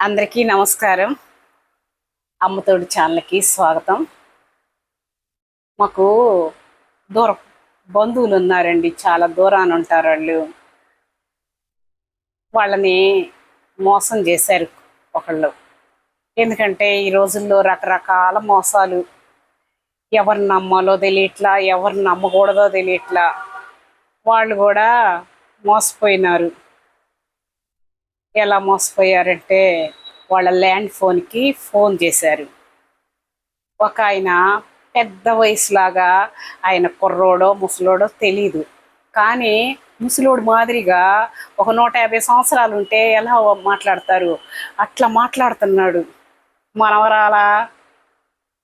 అందరికీ నమస్కారం. అమ్మతోడి ఛానల్కి స్వాగతం. మాకు దూర బంధువులు ఉన్నారండి చాలా దూరాన్ని ఉంటారు వాళ్ళు. వాళ్ళని మోసం చేశారు ఒకళ్ళు. ఎందుకంటే ఈ రోజుల్లో రకరకాల మోసాలు. ఎవరిని నమ్మాలో తెలియట్లా ఎవరిని నమ్మకూడదో తెలియట్లా. వాళ్ళు కూడా మోసపోయినారు. ఎలా మోసపోయారంటే వాళ్ళ ల్యాండ్ ఫోన్కి ఫోన్ చేశారు. ఒక ఆయన పెద్ద వయసులాగా ఆయన కుర్రోడో ముసలోడో తెలీదు. కానీ ముసలోడు మాదిరిగా ఒక నూట యాభై సంవత్సరాలు ఉంటే ఎలా మాట్లాడతారు? అట్లా మాట్లాడుతున్నాడు. మనవరాలా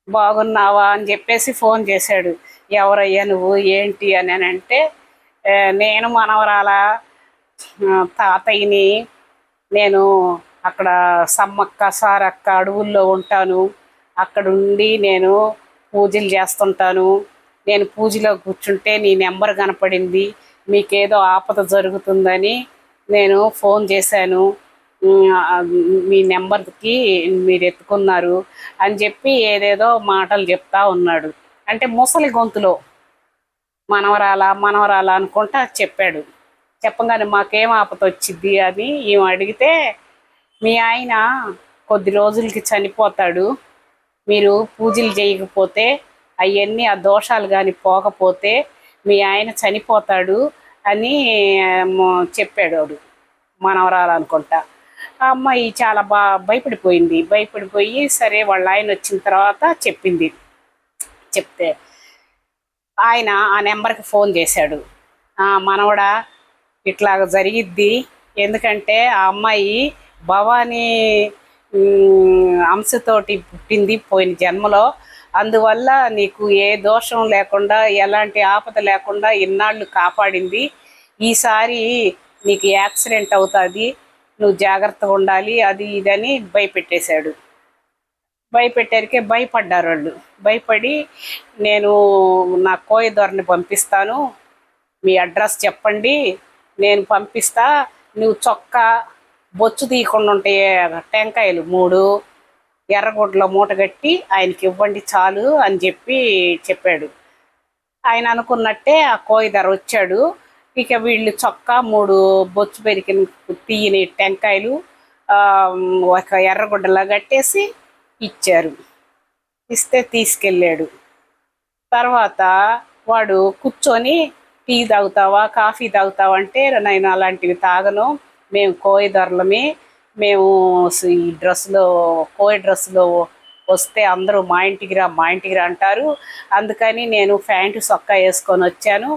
బాగున్నావా అని చెప్పేసి ఫోన్ చేశాడు. ఎవరయ్యా నువ్వు? ఏంటి? అని అంటే నేను మనవరాల తాతయ్యని నేను అక్కడ సమ్మక్క సారక్క అడవుల్లో ఉంటాను. అక్కడ ఉండి నేను పూజలు చేస్తుంటాను. నేను పూజలో కూర్చుంటే నీ నెంబర్ కనపడింది. మీకేదో ఆపద జరుగుతుందని నేను ఫోన్ చేశాను. మీ నెంబర్కి మీరు ఎత్తుకున్నారు అని చెప్పి ఏదేదో మాటలు చెప్తా ఉన్నాడు. అంటే ముసలి గొంతులో మనవరాలా మనవరాలా అనుకుంటా చెప్పాడు. చెప్పగానే మాకేం ఆపత వచ్చింది అని ఈమె అడిగితే మీ ఆయన కొద్ది రోజులకి చనిపోతాడు. మీరు పూజలు చేయకపోతే అవన్నీ ఆ దోషాలు కానీ పోకపోతే మీ ఆయన చనిపోతాడు అని చెప్పాడు వాడు. మనవరాలు అనుకుంటా. ఆ అమ్మాయి చాలా బా భయపడిపోయింది. భయపడిపోయి సరే వాళ్ళ ఆయన వచ్చిన తర్వాత చెప్పింది. చెప్తే ఆయన ఆ నెంబర్కి ఫోన్ చేశాడు. మనవడా ఇట్లాగ జరిగిద్ది. ఎందుకంటే ఆ అమ్మాయి భవానీ అంశతోటి పుట్టింది పోయిన జన్మలో. అందువల్ల నీకు ఏ దోషం లేకుండా ఎలాంటి ఆపద లేకుండా ఇన్నాళ్ళు కాపాడింది. ఈసారి నీకు యాక్సిడెంట్ అవుతుంది. నువ్వు జాగ్రత్తగా ఉండాలి అది ఇదని భయపెట్టేశాడు. భయపెట్టారికే భయపడ్డారు వాళ్ళు. భయపడి నేను నా కోయ ధోరణి పంపిస్తాను. మీ అడ్రస్ చెప్పండి. నేను పంపిస్తా నువ్వు చొక్కా బొచ్చు తీయకుండా ఉంటాయి టెంకాయలు మూడు ఎర్రగుడ్డలో మూట కట్టి ఆయనకి ఇవ్వండి చాలు అని చెప్పి చెప్పాడు. ఆయన అనుకున్నట్టే ఆ కోయిదర వచ్చాడు. ఇక వీళ్ళు చొక్కా మూడు బొచ్చు పెరికిన తీయని టెంకాయలు ఒక ఎర్రగుడ్డలా కట్టేసి ఇచ్చారు. ఇస్తే తీసుకెళ్ళాడు. తర్వాత వాడు కూర్చొని టీ తాగుతావా కాఫీ తాగుతావా అంటే నేను అలాంటివి తాగను. మేము కోయ ధరలమే. మేము ఈ డ్రెస్సులో కోయ డ్రెస్సులో వస్తే అందరూ మా ఇంటికి రా మా ఇంటికి రా అంటారు. అందుకని నేను ప్యాంటు సొక్కా వేసుకొని వచ్చాను.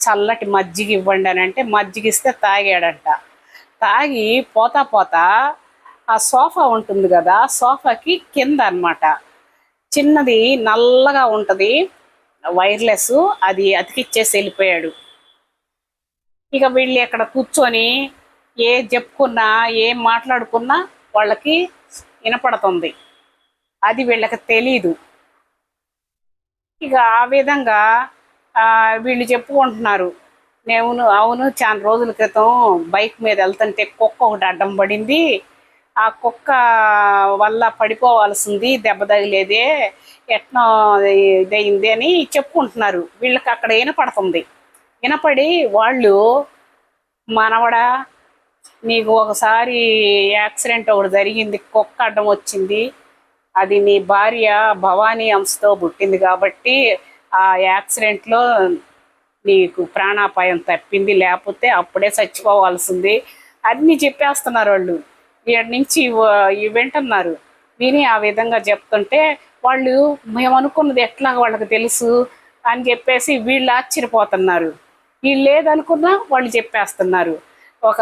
చల్లటి మజ్జిగ ఇవ్వండి అని అంటే మజ్జిగ ఇస్తే తాగాడంట. తాగి పోతా పోతా ఆ సోఫా ఉంటుంది కదా సోఫాకి కింద అన్నమాట. చిన్నది నల్లగా ఉంటుంది. వైర్లెస్ అది అతికిచ్చేసి వెళ్ళిపోయాడు. ఇక వీళ్ళు ఇక్కడ కూర్చొని ఏ చెప్పుకున్నా ఏం మాట్లాడుకున్నా వాళ్ళకి వినపడుతుంది. అది వీళ్ళకి తెలీదు. ఇక ఆ విధంగా వీళ్ళు చెప్పుకుంటున్నారు. నేను అవును చాలా రోజుల క్రితం బైక్ మీద వెళ్తుంటే కుక్క ఒకటి అడ్డం పడింది. ఆ కుక్క వల్ల పడిపోవాల్సింది దెబ్బ తగిలేదే ఎట్నో ఇదయింది అని చెప్పుకుంటున్నారు. వీళ్ళకి అక్కడ వినపడుతుంది వినపడి వాళ్ళు మనవడా నీకు ఒకసారి యాక్సిడెంట్ ఒకటి జరిగింది కుక్క అడ్డం వచ్చింది. అది నీ భార్య భవానీ అంశతో పుట్టింది కాబట్టి ఆ యాక్సిడెంట్లో నీకు ప్రాణాపాయం తప్పింది లేకపోతే అప్పుడే చచ్చిపోవాల్సింది అన్నీ చెప్పేస్తున్నారు వాళ్ళు. ఇక్కడి నుంచి ఈవెంట్ అన్నారు. వింటున్నారు విని ఆ విధంగా చెప్తుంటే వాళ్ళు మేము అనుకున్నది ఎట్లా వాళ్ళకి తెలుసు అని చెప్పేసి వీళ్ళు ఆశ్చర్యపోతున్నారు. వీళ్ళు లేదనుకున్నా వాళ్ళు చెప్పేస్తున్నారు. ఒక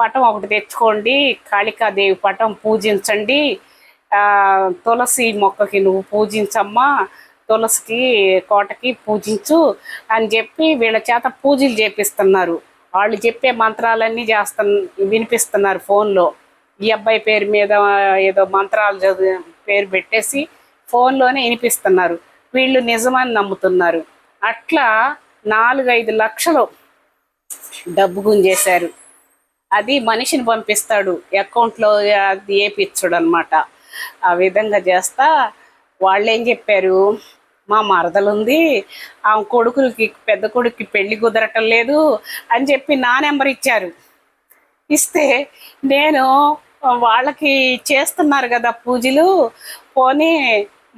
పటం ఒకటి తెచ్చుకోండి కాళికాదేవి పటం పూజించండి తులసి మొక్కకి నువ్వు పూజించమ్మా తులసికి కోటకి పూజించు అని చెప్పి వీళ్ళ చేత పూజలు చేపిస్తున్నారు. వాళ్ళు చెప్పే మంత్రాలన్నీ చేస్తు వినిపిస్తున్నారు ఫోన్లో. ఈ అబ్బాయి పేరు మీద ఏదో మంత్రాలు చదివి పేరు పెట్టేసి ఫోన్లోనే వినిపిస్తున్నారు. వీళ్ళు నిజమని నమ్ముతున్నారు. అట్లా నాలుగైదు లక్షలు డబ్బు గుంజేశారు. అది మనిషిని పంపిస్తాడు. అకౌంట్లో అది వేపించడు అనమాట ఆ విధంగా చేస్తా వాళ్ళు ఏం చెప్పారు? మా మరదలుంది. ఆ కొడుకులకి పెద్ద కొడుక్కి పెళ్ళి కుదరటం లేదు అని చెప్పి నా నెంబర్ ఇచ్చారు. ఇస్తే నేను వాళ్ళకి చేస్తున్నారు కదా పూజలు. పోనీ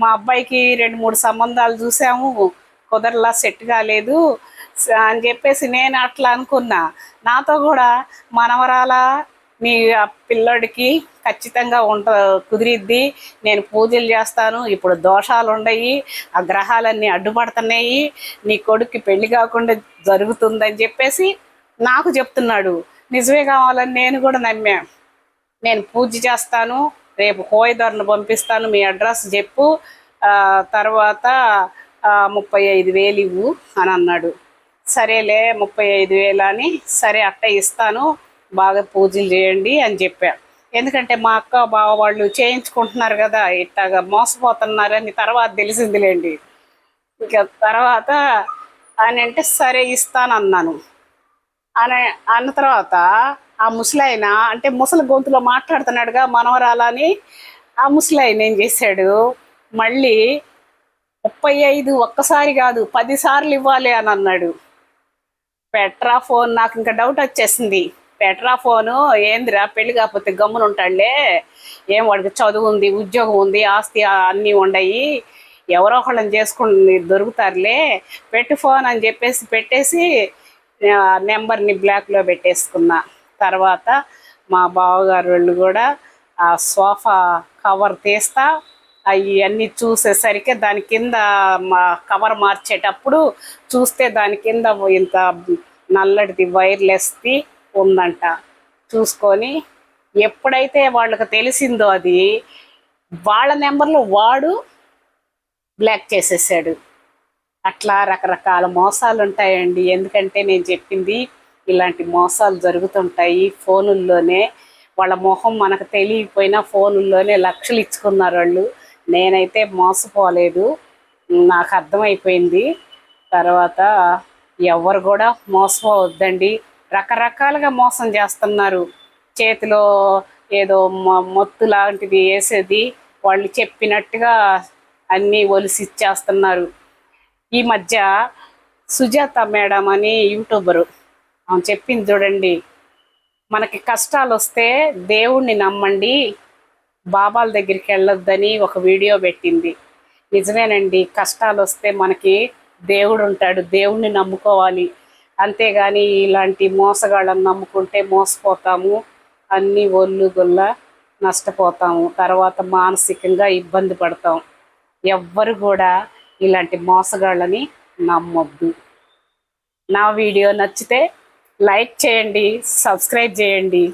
మా అబ్బాయికి రెండు మూడు సంబంధాలు చూసాము కుదరలా సెట్ కాలేదు అని చెప్పేసి నేను అట్లా అనుకున్నా. నాతో కూడా మనవరాల మీ పిల్లడికి పిల్లోడికి ఖచ్చితంగా ఉంట కుదిరిద్ది. నేను పూజలు చేస్తాను ఇప్పుడు దోషాలు ఉండయి ఆ గ్రహాలన్నీ అడ్డుపడుతున్నాయి నీ కొడుక్కి పెళ్ళి కాకుండా జరుగుతుందని చెప్పేసి నాకు చెప్తున్నాడు. నిజమే కావాలని నేను కూడా నమ్మా నేను పూజ చేస్తాను రేపు కోయదారుని పంపిస్తాను మీ అడ్రస్ చెప్పు తర్వాత ముప్పై ఐదు వేలు ఇవ్వు అని అన్నాడు. సరేలే ముప్పై ఐదు వేలు అని సరే అట్ట ఇస్తాను బాగా పూజలు చేయండి అని చెప్పా. ఎందుకంటే మా అక్క బావ వాళ్ళు చేయించుకుంటున్నారు కదా ఇట్లాగా మోసపోతున్నారని తర్వాత తెలిసిందిలేండి. ఇక తర్వాత అని అంటే సరే ఇస్తానన్నాను. అని అన్న తర్వాత ఆ ముసలాయన అంటే ముసలి గొంతులో మాట్లాడుతున్నాడుగా మనవరాలని ఆ ముసలాయన ఏం చేశాడు? మళ్ళీ ముప్పై ఐదు ఒక్కసారి కాదు పదిసార్లు ఇవ్వాలి అని అన్నాడు. పెట్రా ఫోన్ నాకు ఇంకా డౌట్ వచ్చేసింది. పెట్రా ఫోను ఏందిరా పెళ్ళి కాకపోతే గమ్మున ఉంటాడులే. ఏం వాడికి చదువు ఉంది ఉద్యోగం ఉంది ఆస్తి అన్నీ ఉండయి. ఎవరో ఒకళ్ళని చేసుకుని దొరుకుతారులే. పెట్టు ఫోన్ అని చెప్పేసి పెట్టేసి నెంబర్ని బ్లాక్లో పెట్టేసుకున్నా తర్వాత మా బావగారు వాళ్ళు కూడా ఆ సోఫా కవర్ తీస్తా అవి అన్నీ చూసేసరికి దాని కింద మా కవర్ మార్చేటప్పుడు చూస్తే దాని కింద ఇంత నల్లటిది వైర్లెస్ది ఉందంట. చూసుకొని ఎప్పుడైతే వాళ్ళకి తెలిసిందో అది వాళ్ళ నెంబర్లో వాడు బ్లాక్ చేసేసాడు. అట్లా రకరకాల మోసాలు ఉంటాయండి ఎందుకంటే నేను చెప్పింది ఇలాంటి మోసాలు జరుగుతుంటాయి. ఫోనుల్లోనే వాళ్ళ మొహం మనకు తెలియకపోయినా ఫోనుల్లోనే లక్షలు ఇచ్చుకున్నారు వాళ్ళు. నేనైతే మోసపోలేదు. నాకు అర్థమైపోయింది. తర్వాత ఎవరు కూడా మోసపోవద్దండి. రకరకాలుగా మోసం చేస్తున్నారు. చేతిలో ఏదో మ- మొత్తు లాంటిది వేసేది వాళ్ళు చెప్పినట్టుగా అన్నీ ఒలిసి ఇచ్చేస్తున్నారు ఈ మధ్య సుజాత మేడం అని యూట్యూబరు ఆమె చెప్పింది చూడండి మనకి కష్టాలు వస్తే దేవుణ్ణి నమ్మండి బాబాల దగ్గరికి వెళ్ళొద్దని ఒక వీడియో పెట్టింది. నిజమేనండి కష్టాలు వస్తే మనకి దేవుడు ఉంటాడు దేవుణ్ణి నమ్ముకోవాలి. అంతేగాని ఇలాంటి మోసగాళ్ళని నమ్ముకుంటే మోసపోతాము అన్నీ ఒళ్ళు గుల్ల నష్టపోతాము తర్వాత మానసికంగా ఇబ్బంది పడతాం. ఎవ్వరు కూడా ఇలాంటి మోసగాళ్ళని నమ్మొద్దు. నా వీడియో నచ్చితే లైక్ చేయండి సబ్స్క్రైబ్ చేయండి.